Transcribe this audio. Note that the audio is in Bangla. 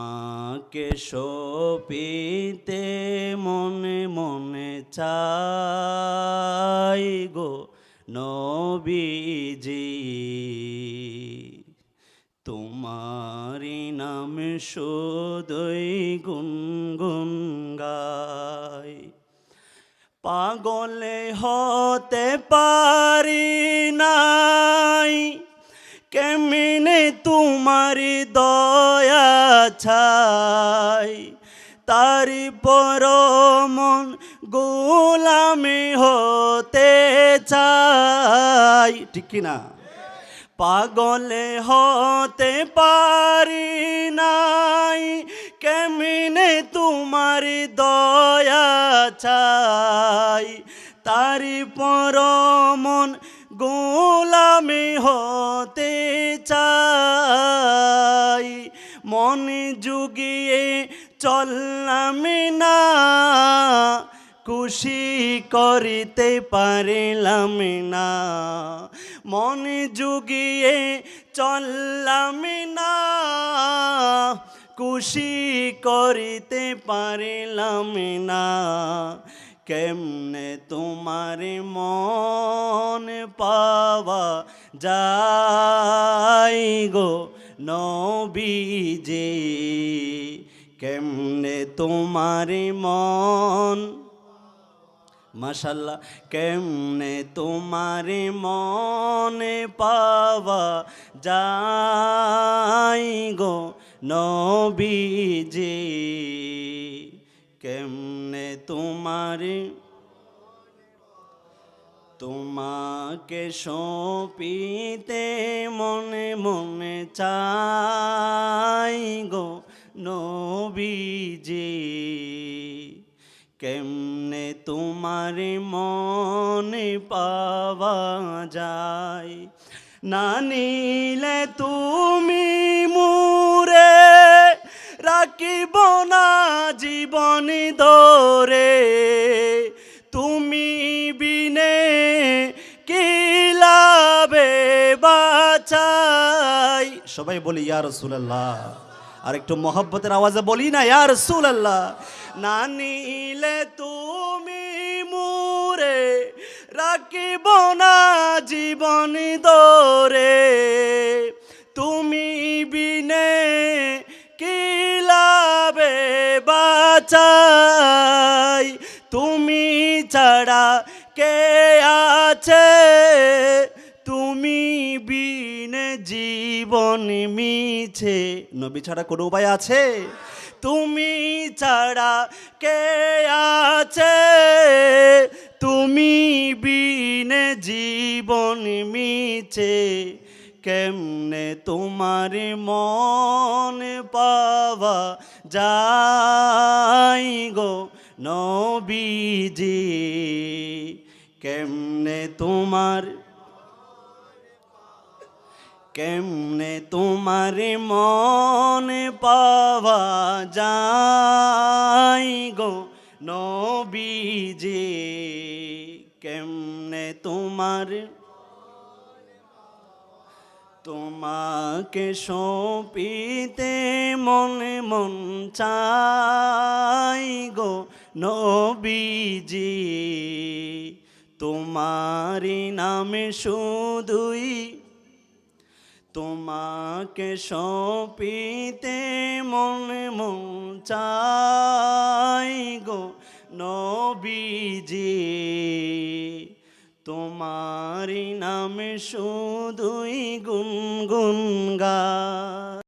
তোমাকে সপিতে মনে মনে চাই গো নবীজি। তোমারি নাম শুধুই গুনগুন গাই। পাগলে হতে পারি নাই, কেমনে তোমারি দয়া ছাই। তারি পরমন গোলামি হতে চাই। ঠিক কি না? পাগলে হতে পারি নাই। কেমনে তোমার দয়া চাই? তারি পরমন গোলামি হতে চাই। মন যুগিয়ে চললাম না। খুশি করিতে পারিলাম না। মন যুগিয়ে চললাম না। খুশি করিতে পারিলাম না। কেমনে তোমার মন পাওয়া যাই গো? নবীজি কেমনে তোমার মন? মাশাল্লাহ কেমনে তোমার মনে পাওয়া যাই গো নবীজি? কেমনে তোমার তোমাকে সপিতে মনে মনে চাই গো নবীজি। কেমনে তোমার মনে পাওয়া যায়? না নিলে তুমি মুরে, রাখিব না জীবন দরে সবাই বলি, ইয়া রসুল্লাহ আর একটু মহব্বতের আওয়াজে বলি না, ইয়া রসুল্লাহ না নিলে তুমি মুরে রাখিব না জীবন দরে তুমি বিনে কি লাভে বাঁচাই, তুমি ছাড়া জীবন মিছে। নবী ছাড়া কোনো উপায় আছে? তুমি ছাড়া কে আছে? তুমি বিনে জীবন মিছে। কেমনে তোমার মন পাওয়া যাই গো নবীজি? কেমনে তোমার কেমনে তোমার মন পাওয়া যাই গো নবীজি? কেমনে তোমার তোমাকে সপিতে মনে মন চাই গো নবীজি? তোমারি নামে শুধুই তোমাকে সপিতে মন মন চাই গো নবীজি। তোমারি নামে শুধুই গুনগুন গা